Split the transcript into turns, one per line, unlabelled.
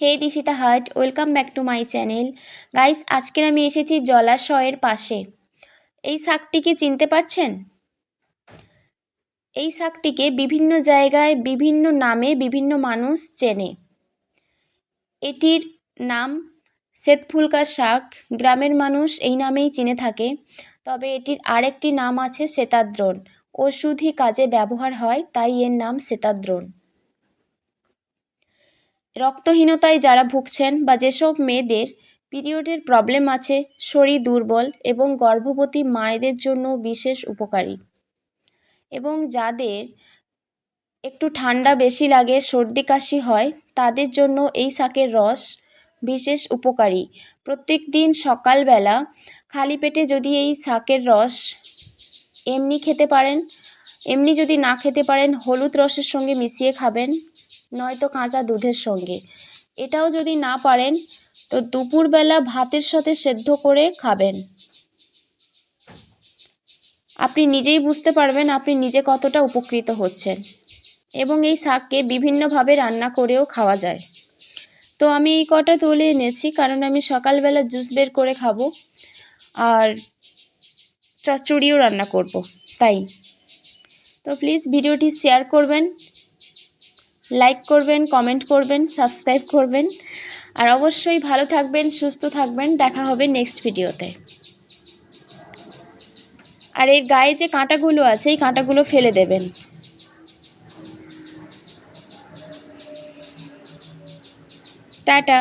হে দিশিতা হাট welcome back to my channel guys আজকের আমি এসেছি জলাশয়ের পাশে। এই শাকটিকে চিনতে পারছেন? এই শাকটিকে বিভিন্ন জায়গায়, বিভিন্ন নামে বিভিন্ন মানুষ চেনে। এটির নাম শ্বেতফুলকা শাক। গ্রামের মানুষ এই নামেই চিনে থাকে। তবে এটির আরেকটি নাম আছে শ্বেতাদ্রোণ। ওষুধি কাজে ব্যবহার হয়, তাই এর নাম শ্বেতাদ্রোণ। রক্তহীনতায় যারা ভুগছেন বা যেসব মেয়েদের পিরিয়ডের প্রবলেম আছে, শরীর দুর্বল এবং গর্ভবতী মায়েদের জন্য বিশেষ উপকারী। এবং যাদের একটু ঠান্ডা বেশি লাগে, সর্দি কাশি হয়, তাদের জন্য এই শাকের রস বিশেষ উপকারী। প্রত্যেক দিন সকালবেলা খালি পেটে যদি এই শাকের রস এমনি খেতে পারেন, এমনি যদি না খেতে পারেন, হলুদ রসের সঙ্গে মিশিয়ে খাবেন। নয়তো কাঁচা দুধের সঙ্গে। এটাও যদি না পারেন, তো দুপুরবেলা ভাতের সাথে সেদ্ধ করে খাবেন। আপনি নিজেই বুঝতে পারবেন আপনি নিজে কতটা উপকৃত হচ্ছেন। এবং এই শাককে বিভিন্নভাবে রান্না করেও খাওয়া যায়। তো আমি এই কটা তুলে এনেছি কারণ আমি সকালবেলা জুস বের করে খাব আর চচ্চড়িও রান্না করব, তাই। তো প্লিজ ভিডিওটি শেয়ার করবেন। লাইক করবেন কমেন্ট করবেন সাবস্ক্রাইব করবেন। আর অবশ্যই ভালো থাকবেন, সুস্থ থাকবেন। দেখা হবে নেক্সট ভিডিওতে আর এর গায়ে যে কাঁটাগুলো আছে, এই কাঁটাগুলো ফেলে দেবেন। টাটা।